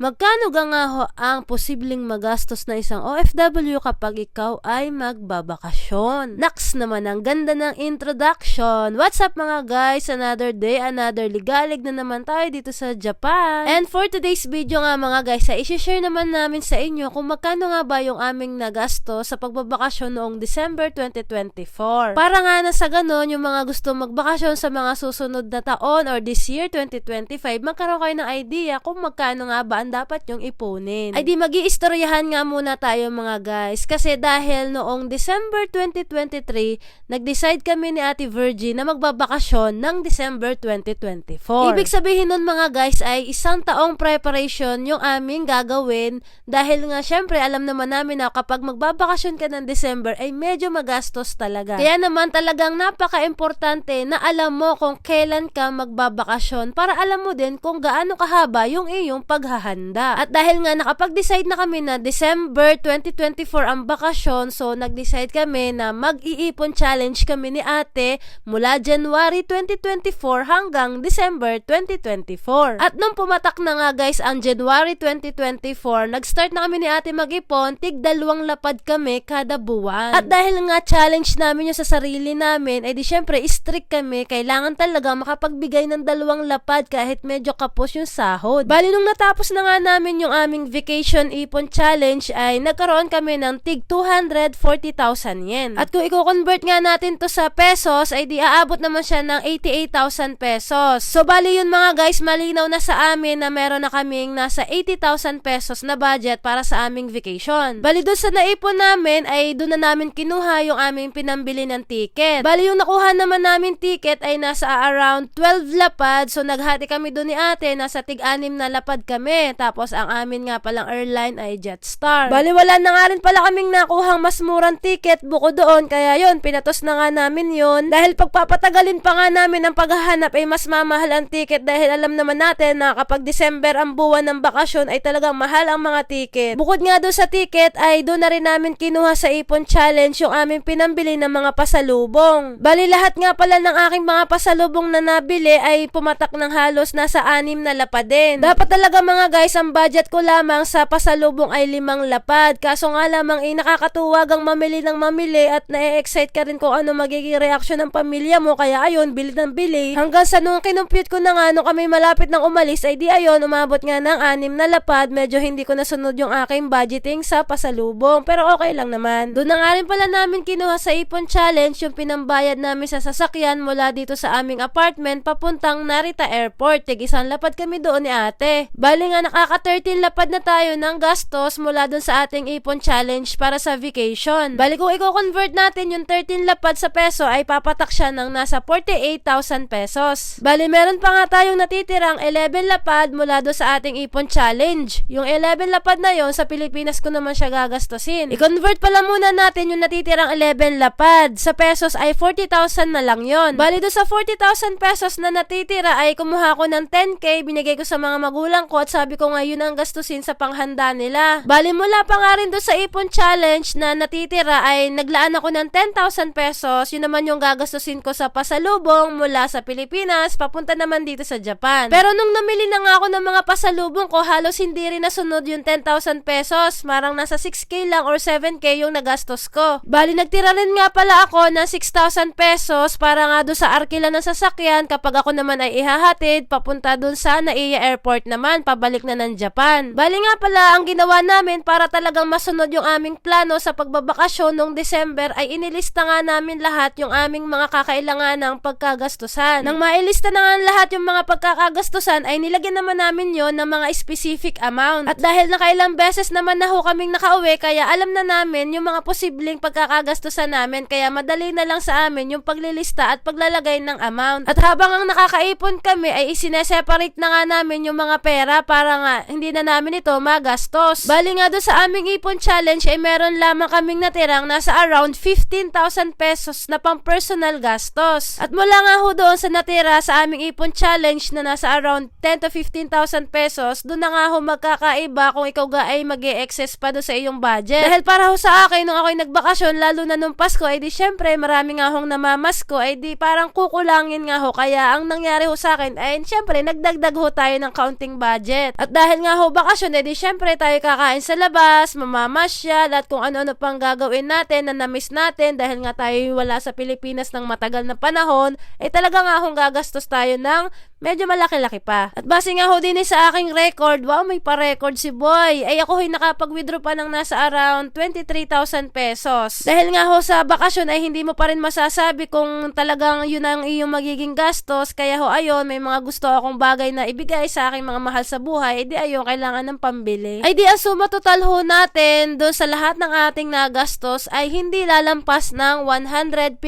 Magkano ga nga ho ang posibleng magastos na isang OFW kapag ikaw ay magbabakasyon? Naks naman, ang ganda ng introduction. What's up mga guys? Another day, another ligalig na naman tayo dito sa Japan. And for today's video nga mga guys, ay isi-share naman namin sa inyo kung magkano nga ba yung aming nagasto sa pagbabakasyon noong December 2024. Para nga na sa ganon, yung mga gusto magbakasyon sa mga susunod na taon or this year 2025, magkaroon kayo ng idea kung magkano nga ba ang dapat yung ipunin. Ay di mag nga muna tayo mga guys. Kasi dahil noong December 2023, nag-decide kami ni Ate Virgie na magbabakasyon ng December 2024. Ibig sabihin nun mga guys ay isang taong preparation yung aming gagawin dahil nga syempre alam naman namin na kapag magbabakasyon ka ng December ay medyo magastos talaga. Kaya naman talagang napaka-importante na alam mo kung kailan ka magbabakasyon para alam mo din kung gaano kahaba yung iyong paghahanda maganda. At dahil nga nakapag-decide na kami na December 2024 ang bakasyon, so nag-decide kami na mag-iipon challenge kami ni ate mula January 2024 hanggang December 2024. At nung pumatak na nga guys ang January 2024, nag-start na kami ni ate mag-ipon, tig dalawang lapad kami kada buwan. At dahil nga challenge namin yung sa sarili namin, ay di syempre strict kami, kailangan talaga makapagbigay ng dalawang lapad kahit medyo kapos yung sahod. Bali nung natapos na nga nga namin yung aming vacation ipon challenge ay nagkaroon kami ng tig 240,000 yen. At kung i-convert nga natin to sa pesos ay di aabot naman siya ng 88,000 pesos. So bali yun mga guys, malinaw na sa amin na meron na kaming nasa 80,000 pesos na budget para sa aming vacation. Bali doon sa naipon namin ay doon na namin kinuha yung aming pinambili ng ticket. Bali yung nakuha naman namin ticket ay nasa around 12 lapad. So naghati kami doon ni ate, nasa tig-anim na lapad kami. Tapos ang amin nga palang airline ay Jetstar. Bali wala na nga rin pala kaming nakuhang mas murang ticket buko doon. Kaya yon pinatos na nga namin yon Dahil pagpapatagalin pa nga namin ang paghahanap ay mas mamahal ang ticket dahil alam naman natin na kapag December ang buwan ng bakasyon ay talagang mahal ang mga ticket. Bukod nga doon sa ticket ay doon na rin namin kinuha sa Ipon Challenge yung aming pinambili ng mga pasalubong. Bali lahat nga pala ng aking mga pasalubong na nabili ay pumatak ng halos nasa anim na lapad din. Dapat talaga mga guys guys, ang budget ko lamang sa pasalubong ay limang lapad. Kaso nga lamang ay eh, nakakatuwagang mamili ng mamili at na-excite ka rin kung ano magiging reaksyon ng pamilya mo. Kaya ayun, bili ng bili. Hanggang sa nung kinumpute ko na nga nung kami malapit ng umalis ay di ayun, umabot nga ng anim na lapad. Medyo hindi ko nasunod yung aking budgeting sa pasalubong. Pero okay lang naman. Doon na nga rin pala namin kinuha sa Ipon Challenge yung pinambayad namin sa sasakyan mula dito sa aming apartment papuntang Narita Airport. Tig isang lapad kami doon ni ate. Bali nga naka Nakaka-13 lapad na tayo ng gastos mula dun sa ating ipon challenge para sa vacation. Bali kung i-convert natin yung 13 lapad sa peso ay papatak siya ng nasa 48,000 pesos. Bali meron pa nga tayong natitirang 11 lapad mula doon sa ating ipon challenge. Yung 11 lapad na yon sa Pilipinas ko naman siya gagastusin. I-convert pala muna natin yung natitirang 11 lapad. Sa pesos ay 40,000 na lang yon. Bali doon sa 40,000 pesos na natitira ay kumuha ko ng 10k, binigay ko sa mga magulang ko at sabi ko ngayon ang gastusin sa panghanda nila. Bali mula pa nga rin doon sa ipon challenge na natitira ay naglaan ako ng 10,000 pesos. Yun naman yung gagastusin ko sa pasalubong mula sa Pilipinas papunta naman dito sa Japan. Pero nung namili na nga ako ng mga pasalubong ko, halos hindi rin nasunod yung 10,000 pesos. Marang nasa 6k lang or 7k yung nagastos ko. Bali nagtira rin nga pala ako ng 6,000 pesos para nga doon sa arkila ng sasakyan kapag ako naman ay ihahatid papunta doon sa Naiya Airport naman pabalik na ng Japan. Bali nga pala, ang ginawa namin para talagang masunod yung aming plano sa pagbabakasyon noong December ay inilista nga namin lahat yung aming mga kakailangan ng pagkagastusan. Nang mailista na nga lahat yung mga pagkakagastusan ay nilagyan naman namin yon ng mga specific amount. At dahil nakailang beses naman na ho kaming nakauwi kaya alam na namin yung mga posibleng pagkakagastusan namin kaya madali na lang sa amin yung paglilista at paglalagay ng amount. At habang ang nakakaipon kami ay isineseparate na nga namin yung mga pera para nga hindi na namin ito magastos. Bali nga doon sa aming ipon challenge ay meron lamang kaming natirang nasa around 15,000 pesos na pang personal gastos. At mula nga ho doon sa natira sa aming ipon challenge na nasa around 10 to 15,000 pesos, doon na nga ho magkakaiba kung ikaw ga ay mag excess pa doon sa iyong budget. Dahil para ho sa akin, nung ako'y nagbakasyon, lalo na nung Pasko, ay di syempre marami nga hong namamasko, ay di parang kukulangin nga ho. Kaya ang nangyari ho sa akin ay syempre nagdagdag ho tayo ng counting budget. At At dahil nga ho bakasyon, edi syempre tayo kakain sa labas, mamamasyal at kung ano-ano pang gagawin natin na namiss natin dahil nga tayo wala sa Pilipinas ng matagal na panahon, eh talaga nga hong gagastos tayo ng medyo malaki-laki pa. At base nga ho din eh sa aking record, wow, may pa-record si Boy. Ay ako ho'y nakapag-withdraw pa ng nasa around 23,000 pesos. Dahil nga ho sa bakasyon ay hindi mo pa rin masasabi kung talagang yun ang iyong magiging gastos. Kaya ho ayon, may mga gusto akong bagay na ibigay sa aking mga mahal sa buhay. Eh di ayon, kailangan ng pambili. Ay di ang total ho natin doon sa lahat ng ating nagastos ay hindi lalampas ng 150,000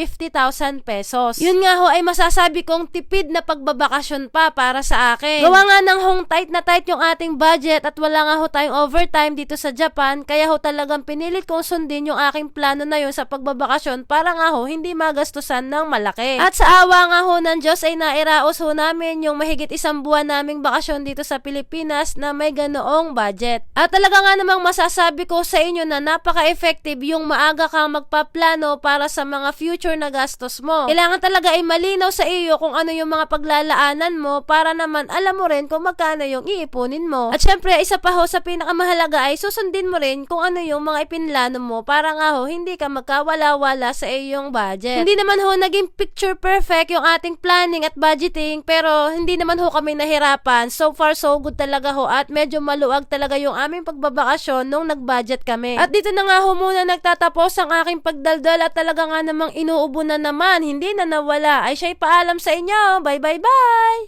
pesos. Yun nga ho ay masasabi kong tipid na pagbabakasyon pa para sa akin. Gawa nga ng hong tight na tight yung ating budget at wala nga ho tayong overtime dito sa Japan kaya ho talagang pinilit kong sundin yung aking plano na yun sa pagbabakasyon para nga ho hindi magastusan ng malaki. At sa awa nga ho ng Diyos ay nairaos ho namin yung mahigit isang buwan naming bakasyon dito sa Pilipinas na may ganoong budget. At talaga nga namang masasabi ko sa inyo na napaka-effective yung maaga kang magpaplano para sa mga future na gastos mo. Kailangan talaga ay malinaw sa iyo kung ano yung mga paglalaanan mo para naman alam mo rin kung magkano yung iipunin mo. At syempre, isa pa ho sa pinakamahalaga ay susundin mo rin kung ano yung mga ipinlano mo para nga ho hindi ka magkawala-wala sa iyong budget. Hindi naman ho naging picture perfect yung ating planning at budgeting pero hindi naman ho kami nahirapan. So far so good talaga ho at medyo maluwag talaga yung aming pagbabakasyon nung nag-budget kami. At dito na nga ho muna nagtatapos ang aking pagdaldal at talaga nga namang inuubo na naman, hindi na nawala. Ay siya'y paalam sa inyo. Bye bye bye!